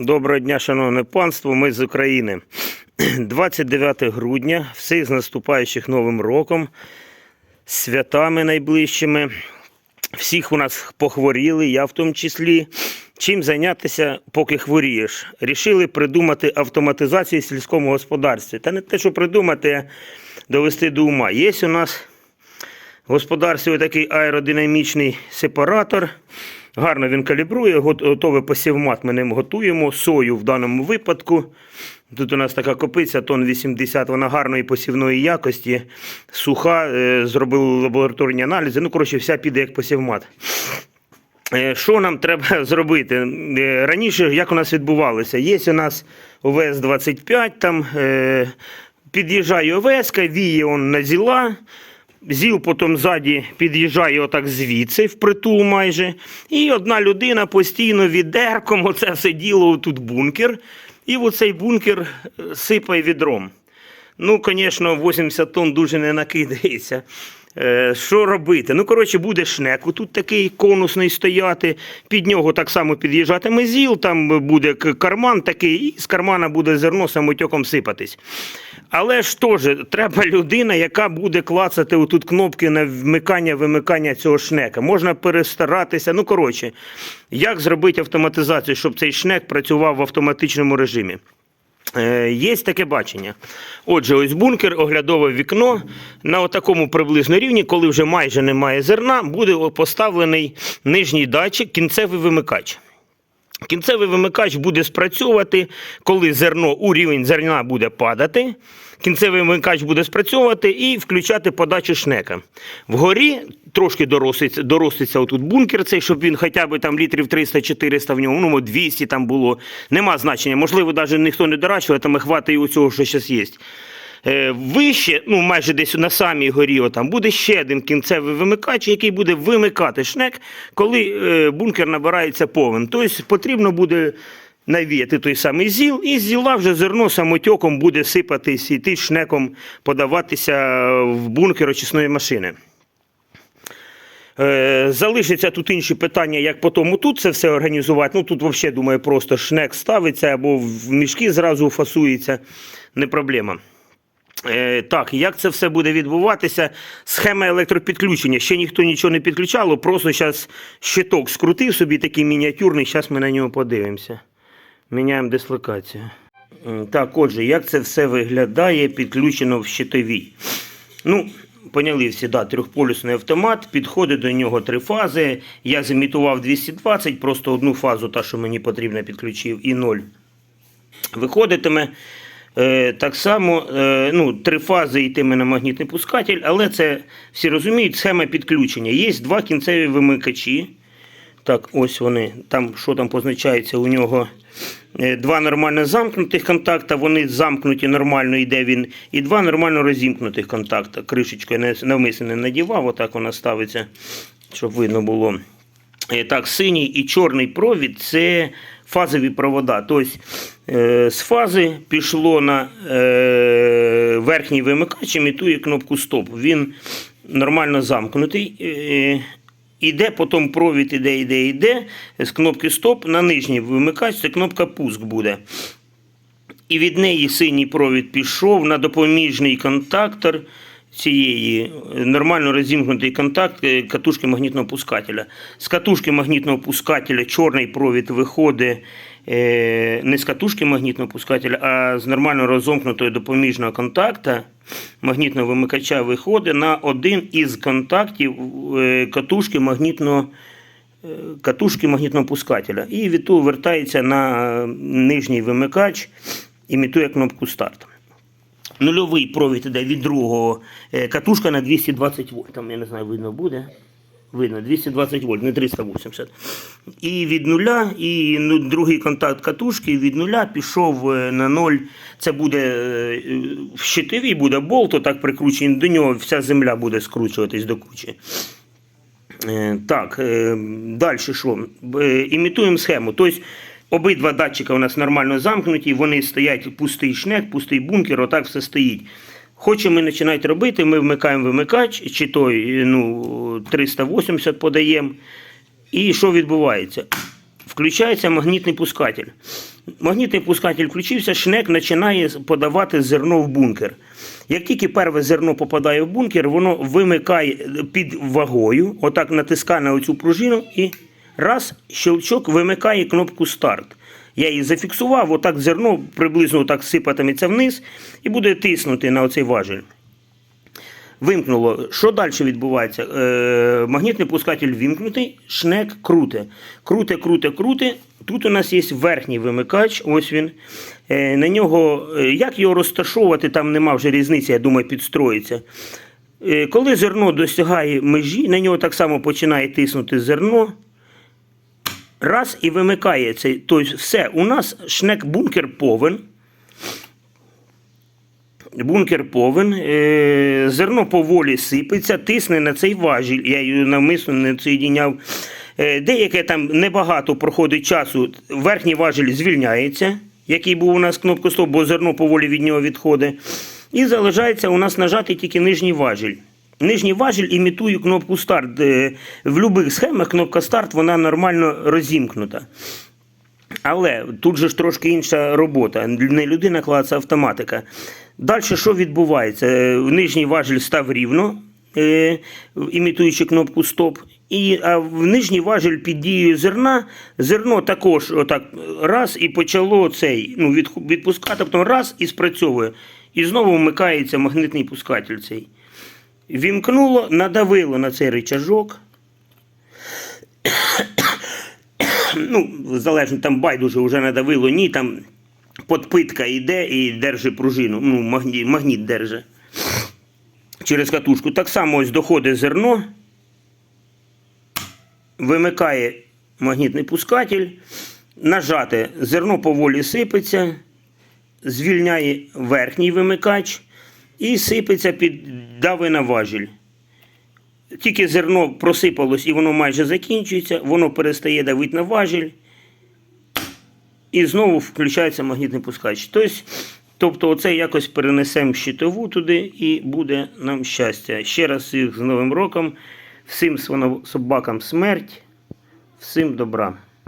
Доброго дня, шановне панство. Ми з України. 29 грудня. Всіх з наступаючих Новим роком, святами найближчими. Всіх у нас похворіли, я в тому числі. Чим зайнятися, поки хворієш? Рішили придумати автоматизацію в сільському господарстві. Та не те, що придумати, а довести до ума. Є у нас в господарстві такий аеродинамічний сепаратор. Гарно він калібрує, готовий посівмат ми ним готуємо, сою в даному випадку. Тут у нас така копиця, тон 80, вона гарної посівної якості, суха, е, зробили лабораторні аналізи. Ну, коротше, вся піде як посівмат. Е, Що нам треба зробити? Е, Раніше, як у нас відбувалося? Є у нас ОВС-25, там під'їжджає ОВС, віє он на зіла, Зіл потім ззаді під'їжджає отак звідси, впритул майже. І одна людина постійно відерком, оце все діло тут бункер. І в оцей бункер е, сипає відром. Ну, звісно, 80 тонн дуже не накидається. Е, Що робити? Ну, коротше, буде шнек. Тут такий конусний стояти, під нього так само під'їжджатиме зіл, там буде карман такий, і з кармана буде зерно самотьоком сипатись. Але ж теж треба людина, яка буде клацати отут кнопки на вмикання-вимикання цього шнека. Можна перестаратися. Ну, коротше, як зробити автоматизацію, щоб цей шнек працював в автоматичному режимі? Е, Є таке бачення. Отже, ось бункер, оглядове вікно на такому приблизно рівні, коли вже майже немає зерна, буде поставлений нижній датчик, кінцевий вимикач. Кінцевий вимикач буде спрацьовувати, коли зерно у рівень зерна буде падати. Кінцевий вимикач буде спрацьовувати і включати подачу шнека. Вгорі трошки дороститься, дороститься отут бункер цей, щоб він хоча б там літрів 300-400 в ньому, ну 200 там було. Нема значення. Можливо, навіть ніхто не і хватить і цього, що зараз є. Е, Вище, ну майже десь на самій горі, отам, буде ще один кінцевий вимикач, який буде вимикати шнек, коли е, бункер набирається повен. Тобто потрібно буде навіяти той самий зіл, і з зіла вже зерно самотьоком буде сипатись і йти шнеком подаватися в бункер очисної машини. Е, Залишиться тут інші питання, як по тому тут це все організувати. Ну тут взагалі, думаю, просто шнек ставиться або в мішки зразу фасується, не проблема. Е, так, як це все буде відбуватися? Схема електропідключення. Ще ніхто нічого не підключало, просто зараз щиток скрутив собі такий мініатюрний, зараз ми на нього подивимося. Міняємо дислокацію. Так, отже, як це все виглядає підключено в щитовій? Ну, поняли всі, да, трьохполюсний автомат, підходить до нього три фази. Я зімітував 220, просто одну фазу, та, що мені потрібно, підключив, і ноль. Виходитиме. Е, так само е, ну, три фази йтиме на магнітний пускатель, але це всі розуміють, схема підключення. Є два кінцеві вимикачі. Так, ось вони. Там, що там позначається, у нього е, два нормально замкнутих контакта, вони замкнуті нормально, йде він, і два нормально розімкнутих контакта. Кришечкою навмисно не надівав, отак вона ставиться, щоб видно було. Так, синій і чорний провід це фазові провода. Тобто е, з фази пішло на е, верхній вимикач, імітує кнопку стоп. Він нормально замкнутий. Е, Іде потім провід, іде, іде, іде. З кнопки стоп на нижній вимикач, це кнопка пуск буде. І від неї синій провід пішов на допоміжний контактор цієї е, нормально розімкнутий контакт е, катушки магнітного пускателя. З катушки магнітного пускателя чорний провід виходить е, не з катушки магнітного пускателя, а з нормально розомкнутого допоміжного контакта магнітного вимикача виходить на один із контактів катушки магнітного катушки магнітного пускателя. І від того вертається на нижній вимикач, імітує кнопку старт. Нульовий провід іде від другого е, катушка на 220 вольт. Там, я не знаю, видно буде. Видно, 220 вольт, не 380. І від нуля, і ну, другий контакт катушки від нуля пішов е, на ноль. Це буде е, в щитовій буде болт, отак прикручений до нього, вся земля буде скручуватись до кучі. Так, далі що? Імітуємо схему. Тобто обидва датчика у нас нормально замкнуті, вони стоять пустий шнек, пустий бункер, отак все стоїть. Хочемо починати робити, ми вмикаємо вимикач, чи той ну, 380 подаємо. І що відбувається? включається магнітний пускатель. Магнітний пускатель включився, шнек починає подавати зерно в бункер. Як тільки перше зерно попадає в бункер, воно вимикає під вагою, отак натискає на оцю пружину і раз, щелчок вимикає кнопку старт. Я її зафіксував, отак зерно приблизно отак сипатиметься вниз і буде тиснути на оцей важіль. Вимкнуло. Що далі відбувається? Е, магнітний пускатель вимкнутий, шнек круте. Круте, круте, круте. Тут у нас є верхній вимикач, ось він. Е, на нього, е, як його розташовувати, там нема вже різниці, я думаю, підстроїться. Е, коли зерно досягає межі, на нього так само починає тиснути зерно. Раз і вимикає цей. Тобто, все, у нас шнек-бункер повен. Бункер повен, е, зерно поволі сипеться, тисне на цей важіль. Я її навмисно не соєдіняв. Е, деяке там небагато проходить часу, верхній важіль звільняється, який був у нас кнопка стоп, бо зерно поволі від нього відходить. І залишається у нас нажати тільки нижній важіль. Нижній важіль імітує кнопку старт. Е, В будь-яких схемах кнопка старт вона нормально розімкнута. Але тут же ж трошки інша робота. Не людина клацає автоматика. Далі що відбувається? Е, Нижній важіль став рівно, е, імітуючи кнопку стоп. І, а в нижній важіль під дією зерна, зерно також отак раз і почало цей, ну, відпускати, потім раз і спрацьовує. І знову вмикається магнитний пускатель цей. Вімкнуло, надавило на цей рычажок. ну, залежно, там байдуже вже надавило, ні, там подпитка йде і держи пружину, ну, магніт, магніт держи. Через катушку. Так само ось доходить зерно, вимикає магнітний пускатель, нажати, зерно поволі сипеться, звільняє верхній вимикач і сипеться під дави на важіль. Тільки зерно просипалось і воно майже закінчується, воно перестає давити на важіль. І знову включається магнітний пускач. Тобто, тобто оце якось перенесемо щитову туди і буде нам щастя. Ще раз всіх з Новим роком, всім собакам смерть, всім добра.